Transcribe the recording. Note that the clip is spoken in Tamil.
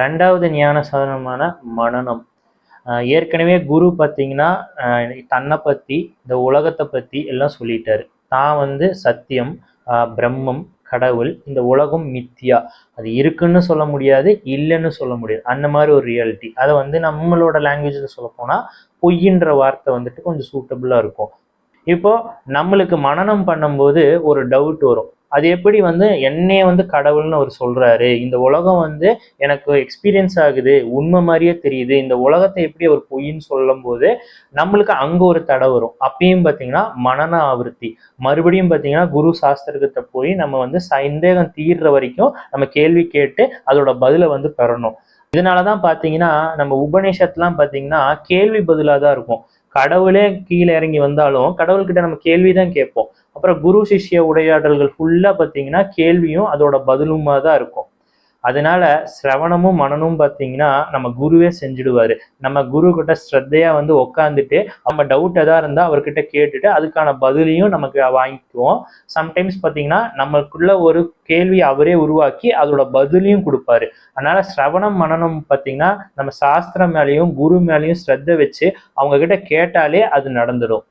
ரெண்டாவது ஞான சாதனமான மனநம். ஏற்கனவே குரு பார்த்தீங்கன்னா தன்னை பற்றி இந்த உலகத்தை பற்றி எல்லாம் சொல்லிட்டாரு. தான் வந்து சத்தியம் பிரம்மம் கடவுள் இந்த உலகம் மித்தியா அது இருக்குன்னு சொல்ல முடியாது இல்லைன்னு சொல்ல முடியாது. அந்த மாதிரி ஒரு ரியாலிட்டி அதை வந்து நம்மளோட லாங்குவேஜில் சொல்லப்போனால் பொய்யின்ற வார்த்தை வந்துட்டு கொஞ்சம் சூட்டபுளாக இருக்கும். இப்போ நம்மளுக்கு மனனம் பண்ணும்போது ஒரு டவுட் வரும். அது எப்படி வந்து என்னைய வந்து கடவுள்னு அவர் சொல்றாரு? இந்த உலகம் வந்து எனக்கு எக்ஸ்பீரியன்ஸ் ஆகுது உண்மை மாதிரியே தெரியுது. இந்த உலகத்தை எப்படி அவர் பொய்ன்னு சொல்லும் போது நம்மளுக்கு அங்க ஒரு தடை வரும். அப்பயும் பார்த்தீங்கன்னா மனன ஆவருத்தி. மறுபடியும் பார்த்தீங்கன்னா குரு சாஸ்திரத்தை போய் நம்ம வந்து சந்தேகம் தீர்ற வரைக்கும் நம்ம கேள்வி கேட்டு அதோட பதிலை வந்து பெறணும். இதனால தான் பார்த்தீங்கன்னா நம்ம உபநிஷத்துலாம் பாத்தீங்கன்னா கேள்வி பதிலாக தான் இருக்கும். கடவுளே கீழே இறங்கி வந்தாலும் கடவுள்கிட்ட நம்ம கேள்வி தான் கேட்போம். அப்புறம் குரு சிஷ்ய உரையாடல்கள் ஃபுல்லாக பார்த்தீங்கன்னா கேள்வியும் அதோட பதிலுமா தான் இருக்கும். அதனால சிரவணமும் மனனும் பார்த்தீங்கன்னா நம்ம குருவே செஞ்சுடுவாரு. நம்ம குரு கிட்ட ஸ்ரத்தையா வந்து உக்காந்துட்டு நம்ம டவுட் எதா இருந்தால் அவர்கிட்ட கேட்டுட்டு அதுக்கான பதிலையும் நமக்கு வாங்கிக்குவோம். சம்டைம்ஸ் பார்த்தீங்கன்னா நமக்குள்ள ஒரு கேள்வி அவரே உருவாக்கி அதோட பதிலையும் கொடுப்பாரு. அதனால சிரவணம் மனனம் பார்த்தீங்கன்னா நம்ம சாஸ்திரம் மேலேயும் குரு மேலேயும் ஸ்ரத்த வச்சு அவங்க கிட்ட கேட்டாலே அது நடந்துடும்